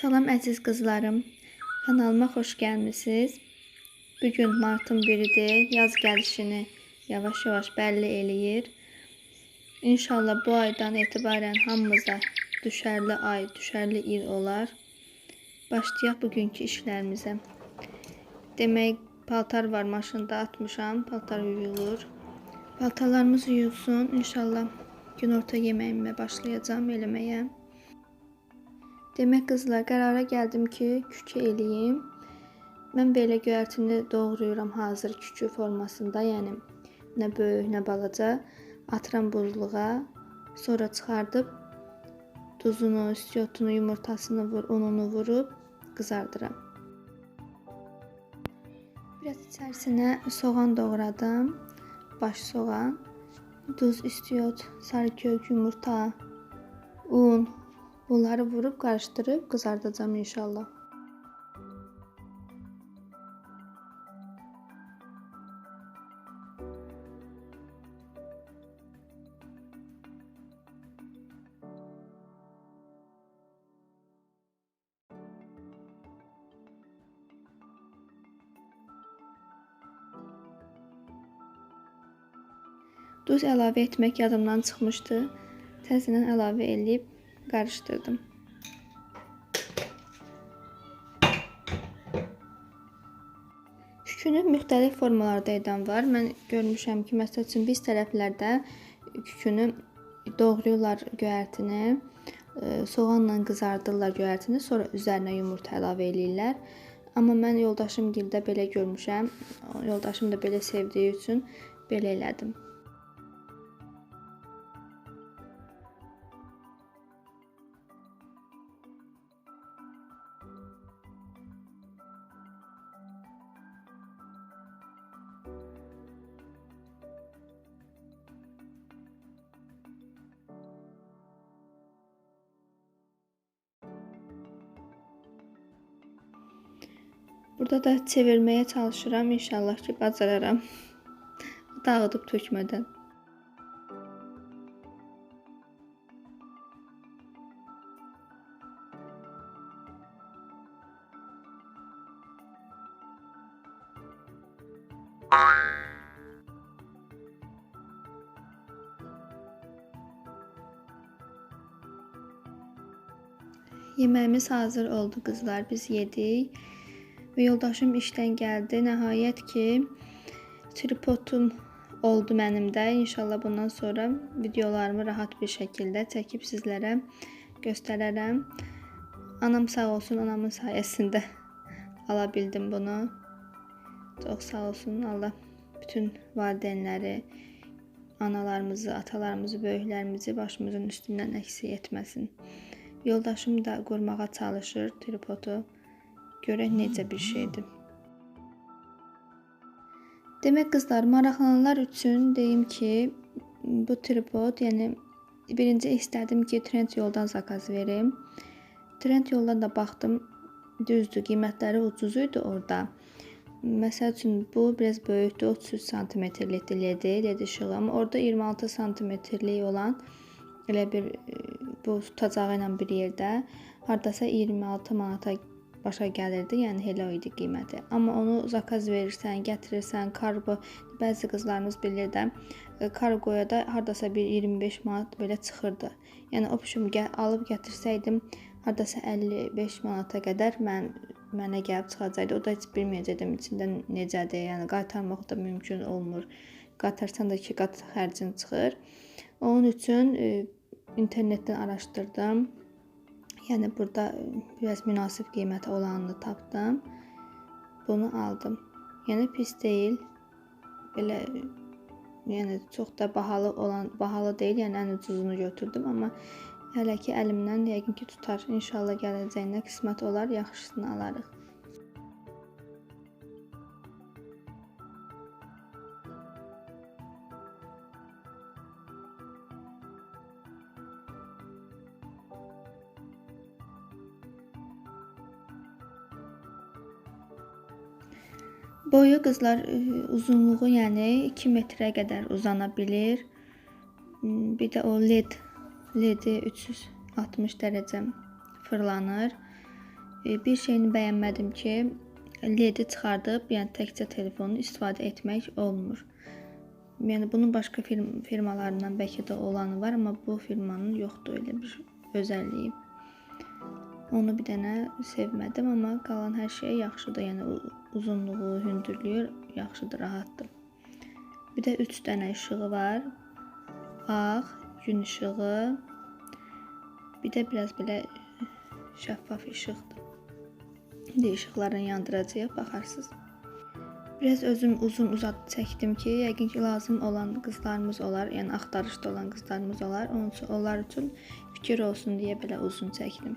Salam əziz qızlarım. Kanalıma xoş gəlmisiniz. Bu gün martın 1-idir. Yaz gəlişini yavaş-yavaş bəlli eləyir. İnşallah bu aydan etibarən hamımıza düşərli ay, düşərli il olar. Başlayaq bugünkü işlərimizə. Demək, paltar var maşında atmışam. Paltar yuyulur. Paltarlarımız yuyulsun. İnşallah günorta yeməyimə başlayacağam eləməyə. Demək qızlar, qərara gəldim ki, kükü eləyim. Mən belə göyərtini doğrayıram hazır kükü formasında, yəni nə böyük, nə balaca. Atıram buzluğa, sonra çıxardıb duzunu, istiotunu, yumurtasını vur, ununu vurub qızardıram. Biraz içərisinə soğan doğradım. Baş soğan, duz, istiot, sarı kök, yumurta, un, Bunları vurub qarışdırıb qızardacağam inşallah. Duz əlavə etmək yadımdan çıxmışdı. Təzədən əlavə eləyib karıştırdım. Kükünü müxtəlif formalarda edən var. Mən görmüşəm ki, məsəl üçün biz tərəflərdə kükünü doğrayırlar göyərtini, e, soğanla qızardırlar göyərtini, sonra üzərinə yumurta əlavə eləyirlər. Amma mən yoldaşım gildə belə görmüşəm. Yoldaşım da belə sevdiyi üçün belə elədim. Burada da çevirmeye çalışıram. İnşallah ki bacararam. Dağıdıb tökmədən. Yemeğimiz hazır oldu kızlar. Biz yedik. Yoldaşım işten geldi. Nəhayət ki, tripodum oldu mənim də. İnşallah bundan sonra videolarımı rahat bir şəkildə çəkib sizlərə göstərərəm. Anam sağ olsun, anamın sayəsində ala bildim bunu. Çox sağ olsun. Allah bütün valideynləri, analarımızı, atalarımızı, böyüklərimizi başımızın üstündən əksik etməsin. Yoldaşım da qurmağa çalışır tripodu. Görək necə bir şeydir. Demək qızlar, maraqlananlar üçün deyim ki, bu tripod, yəni birinci istədim ki, Trend yoldan zakaz verim. Trend yoldan da baxdım, düzdür, qiymətləri ucuz idi orada. Məsəl üçün bu biraz böyükdür, 33 sm-lik LED, LED işığı, amma orada 26 sm-lik olan elə bir bu tutacağı ilə bir yerdə hardasa 26 manata başa gəlirdi. Yəni elə o idi qiyməti. Amma onu zakaz verirsən, gətirirsən, kargo bəzi qızlarımız bilir də, e, kargoya da hardasa bir 25 manat belə çıxırdı. Yəni opşum gəl alıb gətirsəydim hardasa 55 manata qədər mən mənə gəlib çıxacaqdı. O da heç bilməyəcəkdim içində necədir. Yəni qaytarmaq da mümkün olmur. Qaytarsan da 2 qat xərcin çıxır. Onun üçün e, internetdən araşdırdım. Yəni burada biraz münasib qiymətə olanını tapdım. Bunu aldım. Yəni pis deyil. Belə yəni çox da bahalı olan bahalı deyil. Yəni ən ucuzunu götürdüm, amma hələ ki əlimdən yəqin ki tutar. İnşallah gələcəyində qismət olar, yaxşısını alarıq. Boyu qızlar e, uzunluğu yəni 2 metrə qədər uzana bilir. Hmm, bir də o led ledi 360 dərəcə fırlanır. E, Bir şeyini bəyənmədim ki, LED-i çıxardıb, yəni təkcə telefonu istifadə etmək olmur. Yəni bunun başqa firm firmalarından bəlkə də olanı var, amma bu firmanın yoxdur elə bir özəlliyi. Onu bir dənə sevmədim, amma qalan hər şey yaxşıdır. Yəni uzunluğu, hündürlüyü yaxşıdır, rahatdır. Bir də 3 dənə işığı var. Ağ, gün işığı. Bir də biraz belə şəffaf işıqdır. İndi işıqlarını yandıracağıq, baxarsınız. Biraz özüm uzun uzat çəkdim ki, yəqin ki, lazım olan qızlarımız olar, yəni axtarışda olan qızlarımız olar. Onun üçün onlar üçün fikir olsun deyə belə uzun çəkdim.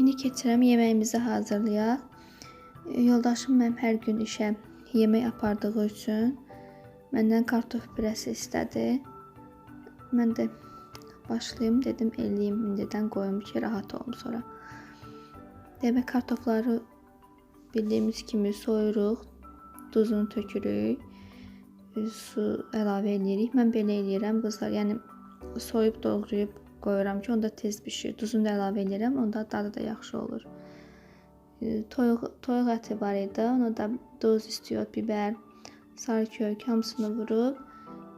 İndi keçirəm yeməyimizi hazırlayaq. Yoldaşım mənim hər gün işə yemək apardığı üçün məndən kartof pürəsi istədi. Mən də başlayım dedim, eləyim indidən qoyum ki, rahat olum sonra. Demək kartofları bildiyimiz kimi soyuruq, duzunu tökürük, su əlavə edirik. Mən belə eləyirəm qızlar. Yəni soyub doğrayıb qoyuram ki, onda tez bişir. Duzunu da əlavə edirəm, onda dadı da yaxşı olur. E, Toyuq toyuq əti var idi. Ona da duz, istiot, bibər, sarı kök hamısını vurub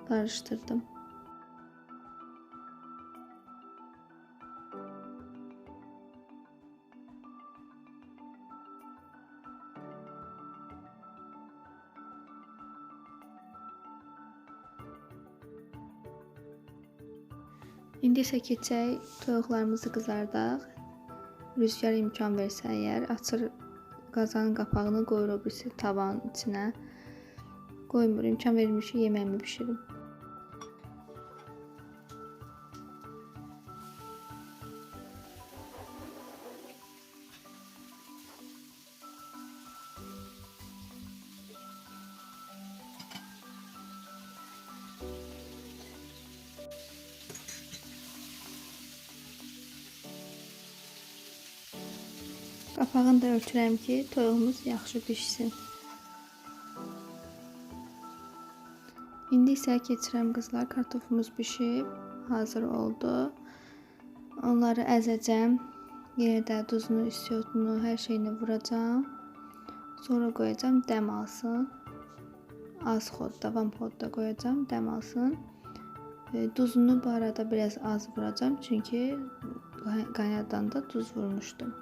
qarışdırdım. İndi isə keçək toyuqlarımızı qızardaq. Rüzgar imkan versə əgər açır qazanın qapağını qoyur o birisi tavanın içinə. Qoymur, imkan vermiş ki, yeməyimi bişirim. Qapağını da örtürəm ki, toyuğumuz yaxşı bişsin. İndi isə keçirəm qızlar, kartofumuz bişib, hazır oldu. Onları əzəcəm. Yenə də duzunu, istiotunu, hər şeyini vuracam. Sonra qoyacam dəm alsın. Az xodda, vam xodda qoyacam, dəm alsın. E, Duzunu bu arada biraz az vuracam çünki qay- qaynadanda duz vurmuşdum.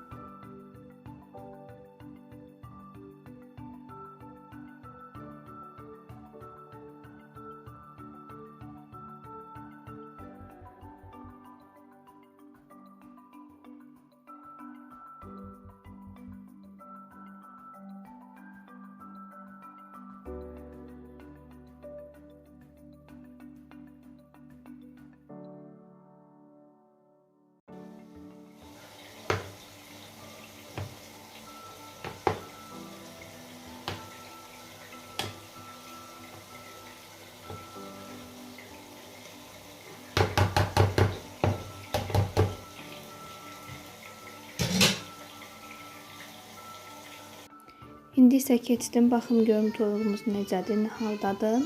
İndi isə keçdim, baxım görüm toyuğumuz necədir, nə haldadır.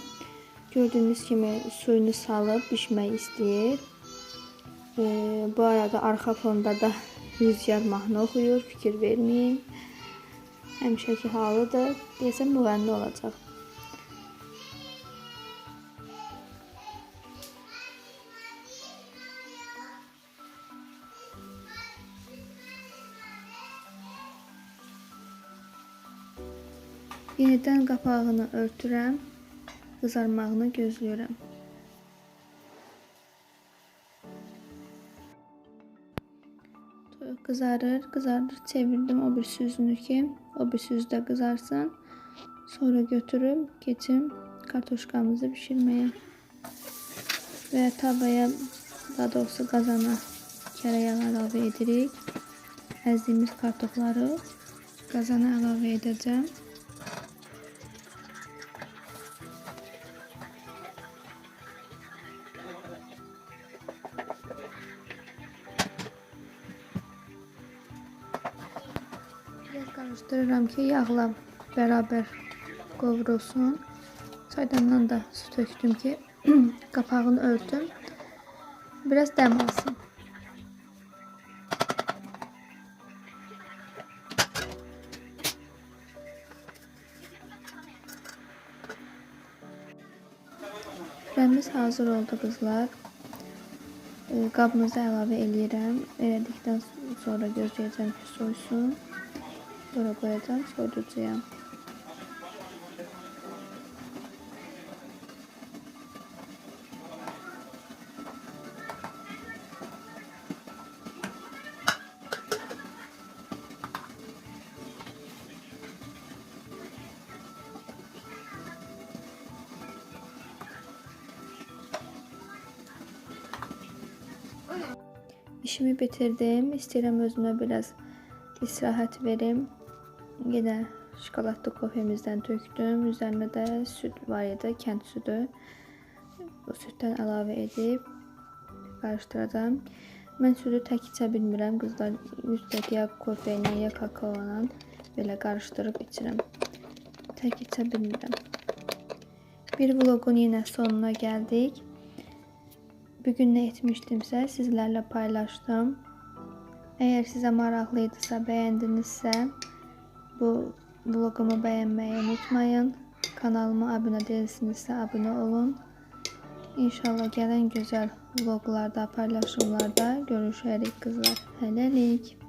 Gördüyünüz kimi suyunu salıb bişmək istəyir. E, bu arada arxa fonda da Rüzgar mahnı oxuyur, fikir verməyin. Həmişəki halıdır. Deyəsəm müğənni olacaq. Yenidən qapağını örtürəm. Qızarmağını gözləyirəm. Toyuq kızarır, kızarır. Çevirdim o bir yüzünü ki o bir yüzde kızarsın. Sonra götürüp geçim kartoşkamızı pişirmeye. Ve tavaya daha doğrusu kazana tereyağı ilave edirik. Əzdiyimiz kartofları qazana əlavə edəcəm. Karıştırıram ki yağla beraber qovrulsun. Çaydandan da su tökdüm ki kapağını örtüm. Biraz dəm alsın. Pürəmiz hazır oldu qızlar. E, Qabımıza əlavə eləyirəm. Elədikdən sonra gözləyəcəm ki soysun. Dobra, polecam. İşimi bitirdim. İstəyirəm özümə biraz istirahət verim. Yine şokolatlı kofemizden tökdüm. Üzerine de süt var idi, kənd südü. Bu sütdən əlavə edib qarışdıracağam. Mən südü tək içə bilmirəm. Qızlar mütləq ya kofeinlə, ya kakaola belə qarışdırıb içirəm. Tək içə bilmirəm. Bir vlogun yenə sonuna gəldik. Bugün nə etmişdimsə sizlərlə paylaşdım. Əgər sizə maraqlı idisə, bəyəndinizsə, bu vlogumu beğenmeyi unutmayın. Kanalıma abone değilsinizse abone olun. İnşallah gelen güzel vloglarda, paylaşımlarda görüşerik kızlar. Hələlik.